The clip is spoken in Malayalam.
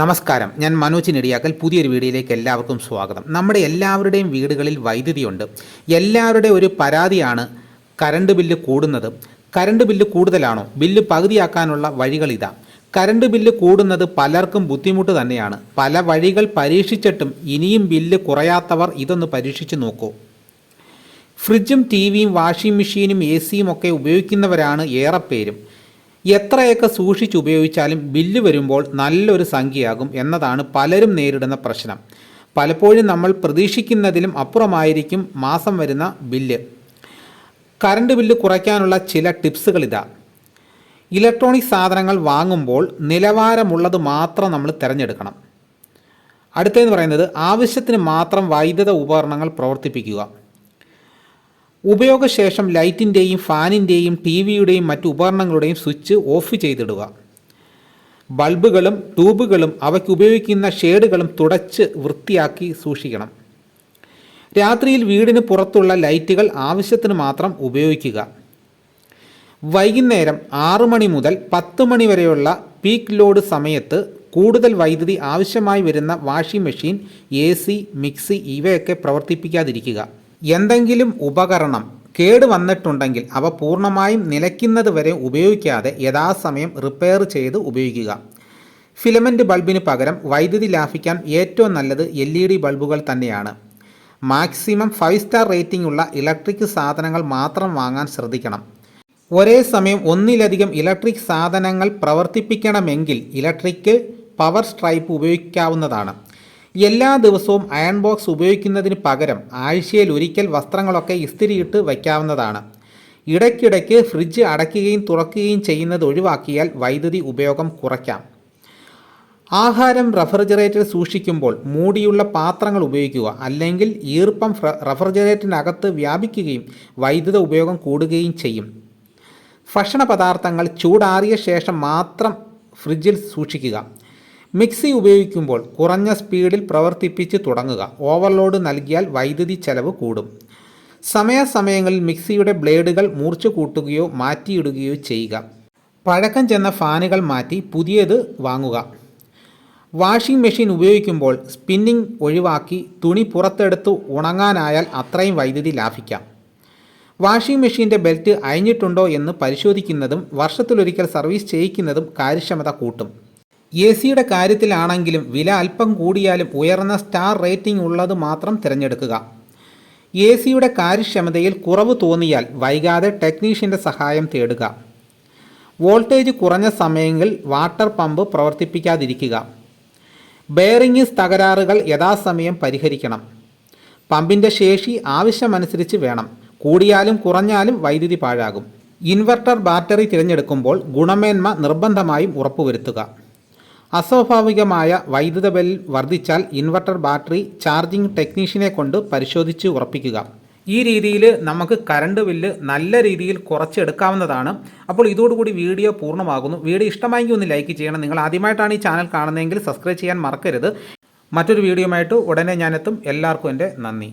നമസ്കാരം. ഞാൻ മനോജ് നെടിയാക്കൽ. പുതിയൊരു വീഡിയോയിലേക്ക് എല്ലാവർക്കും സ്വാഗതം. നമ്മുടെ എല്ലാവരുടെയും വീടുകളിൽ വൈദ്യുതിയുണ്ട്. എല്ലാവരുടെയും ഒരു പരാതിയാണ് കരണ്ട് ബില്ല് കൂടുന്നത്. കരണ്ട് ബില്ല് കൂടുതലാണോ? ബില്ല് പകുതിയാക്കാനുള്ള വഴികൾ ഇതാ. കരണ്ട് ബില്ല് കൂടുന്നത് പലർക്കും ബുദ്ധിമുട്ട് തന്നെയാണ്. പല വഴികൾ പരീക്ഷിച്ചിട്ടും ഇനിയും ബില്ല് കുറയാത്തവർ ഇതൊന്ന് പരീക്ഷിച്ച് നോക്കൂ. ഫ്രിഡ്ജും ടി വിയും വാഷിംഗ് മെഷീനും എ സിയും ഒക്കെ ഉപയോഗിക്കുന്നവരാണ് ഏറെ പേരും എത്രയൊക്കെ സൂക്ഷിച്ച് ഉപയോഗിച്ചാലും ബില്ല് വരുമ്പോൾ നല്ലൊരു സംഖ്യയാകും എന്നതാണ് പലരും നേരിടുന്ന പ്രശ്നം. പലപ്പോഴും നമ്മൾ പ്രതീക്ഷിക്കുന്നതിലും അപ്പുറമായിരിക്കും മാസം വരുന്ന ബില്ല്. കറണ്ട് ബില്ല് കുറയ്ക്കാനുള്ള ചില ടിപ്സുകൾ ഇതാ. ഇലക്ട്രോണിക് സാധനങ്ങൾ വാങ്ങുമ്പോൾ നിലവാരമുള്ളത് മാത്രം നമ്മൾ തിരഞ്ഞെടുക്കണം. അടുത്തതെന്ന് പറയുന്നത് ആവശ്യത്തിന് മാത്രം വൈദ്യുത ഉപകരണങ്ങൾ പ്രവർത്തിപ്പിക്കുക. ഉപയോഗശേഷം ലൈറ്റിന്റെയും ഫാനിന്റെയും ടി വിയുടെയും മറ്റു ഉപകരണങ്ങളുടെയും സ്വിച്ച് ഓഫ് ചെയ്തിടുക. ബൾബുകളും ട്യൂബുകളും അവയ്ക്ക് ഉപയോഗിക്കുന്ന ഷേഡുകളും തുടച്ച് വൃത്തിയാക്കി സൂക്ഷിക്കണം. രാത്രിയിൽ വീടിന് പുറത്തുള്ള ലൈറ്റുകൾ ആവശ്യത്തിന് മാത്രം ഉപയോഗിക്കുക. വൈകുന്നേരം ആറു മണി മുതൽ പത്ത് മണി വരെയുള്ള പീക്ക് ലോഡ് സമയത്ത് കൂടുതൽ വൈദ്യുതി ആവശ്യമായി വരുന്ന വാഷിംഗ് മെഷീൻ എ മിക്സി ഇവയൊക്കെ പ്രവർത്തിപ്പിക്കാതിരിക്കുക. എന്തെങ്കിലും ഉപകരണം കേട് വന്നിട്ടുണ്ടെങ്കിൽ അവ പൂർണമായും നിലയ്ക്കുന്നത് വരെ ഉപയോഗിക്കാതെ യഥാസമയം റിപ്പയർ ചെയ്ത് ഉപയോഗിക്കുക. ഫിലമെന്റ് ബൾബിന് പകരം വൈദ്യുതി ലാഭിക്കാൻ ഏറ്റവും നല്ലത് എൽ ഇ ഡി ബൾബുകൾ തന്നെയാണ്. മാക്സിമം ഫൈവ് സ്റ്റാർ റേറ്റിംഗ് ഉള്ള ഇലക്ട്രിക് സാധനങ്ങൾ മാത്രം വാങ്ങാൻ ശ്രദ്ധിക്കണം. ഒരേ സമയം ഒന്നിലധികം ഇലക്ട്രിക് സാധനങ്ങൾ പ്രവർത്തിപ്പിക്കണമെങ്കിൽ ഇലക്ട്രിക് പവർ സ്ട്രൈപ്പ് ഉപയോഗിക്കാവുന്നതാണ്. എല്ലാ ദിവസവും അയൺ ബോക്സ് ഉപയോഗിക്കുന്നതിന് പകരം ആഴ്ചയിൽ ഒരിക്കൽ വസ്ത്രങ്ങളൊക്കെ ഇസ്തിരിയിട്ട് വയ്ക്കാവുന്നതാണ്. ഇടയ്ക്കിടയ്ക്ക് ഫ്രിഡ്ജ് അടയ്ക്കുകയും തുറക്കുകയും ചെയ്യുന്നത് ഒഴിവാക്കിയാൽ വൈദ്യുതി ഉപയോഗം കുറയ്ക്കാം. ആഹാരം റെഫ്രിജറേറ്ററിൽ സൂക്ഷിക്കുമ്പോൾ മൂടിയുള്ള പാത്രങ്ങൾ ഉപയോഗിക്കുക. അല്ലെങ്കിൽ ഈർപ്പം റെഫ്രിജറേറ്ററിനകത്ത് വ്യാപിക്കുകയും വൈദ്യുത ഉപയോഗം കൂടുകയും ചെയ്യും. ഭക്ഷണ പദാർത്ഥങ്ങൾ ചൂടാറിയ ശേഷം മാത്രം ഫ്രിഡ്ജിൽ സൂക്ഷിക്കുക. മിക്സി ഉപയോഗിക്കുമ്പോൾ കുറഞ്ഞ സ്പീഡിൽ പ്രവർത്തിപ്പിച്ച് തുടങ്ങുക. ഓവർലോഡ് നൽകിയാൽ വൈദ്യുതി ചെലവ് കൂടും. സമയാസമയങ്ങളിൽ മിക്സിയുടെ ബ്ലേഡുകൾ മൂർച്ചു കൂട്ടുകയോ മാറ്റിയിടുകയോ ചെയ്യുക. പഴക്കം ചെന്ന ഫാനുകൾ മാറ്റി പുതിയത് വാങ്ങുക. വാഷിംഗ് മെഷീൻ ഉപയോഗിക്കുമ്പോൾ സ്പിന്നിംഗ് ഒഴിവാക്കി തുണി പുറത്തെടുത്ത് ഉണങ്ങാനായാൽ അത്രയും വൈദ്യുതി ലാഭിക്കാം. വാഷിംഗ് മെഷീന്റെ ബെൽറ്റ് അയഞ്ഞിട്ടുണ്ടോ എന്ന് പരിശോധിക്കുന്നതും വർഷത്തിലൊരിക്കൽ സർവീസ് ചെയ്യിക്കുന്നതും കാര്യക്ഷമത കൂട്ടും. എ സിയുടെ കാര്യത്തിലാണെങ്കിലും വില അല്പം കൂടിയാലും ഉയർന്ന സ്റ്റാർ റേറ്റിംഗ് ഉള്ളത് മാത്രം തിരഞ്ഞെടുക്കുക. എ സിയുടെ കാര്യക്ഷമതയിൽ കുറവ് തോന്നിയാൽ വൈകാതെ ടെക്നീഷ്യന്റെ സഹായം തേടുക. വോൾട്ടേജ് കുറഞ്ഞ സമയങ്ങളിൽ വാട്ടർ പമ്പ് പ്രവർത്തിപ്പിക്കാതിരിക്കുക. ബെയറിംഗിസ് തകരാറുകൾ യഥാസമയം പരിഹരിക്കണം. പമ്പിന്റെ ശേഷി ആവശ്യമനുസരിച്ച് വേണം. കൂടിയാലും കുറഞ്ഞാലും വൈദ്യുതി പാഴാകും. ഇൻവെർട്ടർ ബാറ്ററി തിരഞ്ഞെടുക്കുമ്പോൾ ഗുണമേന്മ നിർബന്ധമായും ഉറപ്പുവരുത്തുക. അസ്വാഭാവികമായ വൈദ്യുത ബിൽ വർദ്ധിച്ചാൽ ഇൻവെർട്ടർ ബാറ്ററി ചാർജിംഗ് ടെക്നീഷ്യനെ കൊണ്ട് പരിശോധിച്ച് ഉറപ്പിക്കുക. ഈ രീതിയിൽ നമുക്ക് കറണ്ട് ബില്ല് നല്ല രീതിയിൽ കുറച്ചെടുക്കാവുന്നതാണ്. അപ്പോൾ ഇതോടുകൂടി വീഡിയോ പൂർണമാകുന്നു. വീഡിയോ ഇഷ്ടമായെങ്കിൽ ഒന്ന് ലൈക്ക് ചെയ്യണം. നിങ്ങൾ ആദ്യമായിട്ടാണ് ഈ ചാനൽ കാണുന്നതെങ്കിൽ സബ്സ്ക്രൈബ് ചെയ്യാൻ മറക്കരുത്. മറ്റൊരു വീഡിയോയുമായിട്ട് ഉടനെ ഞാനെത്തും. എല്ലാവർക്കും എന്റെ നന്ദി.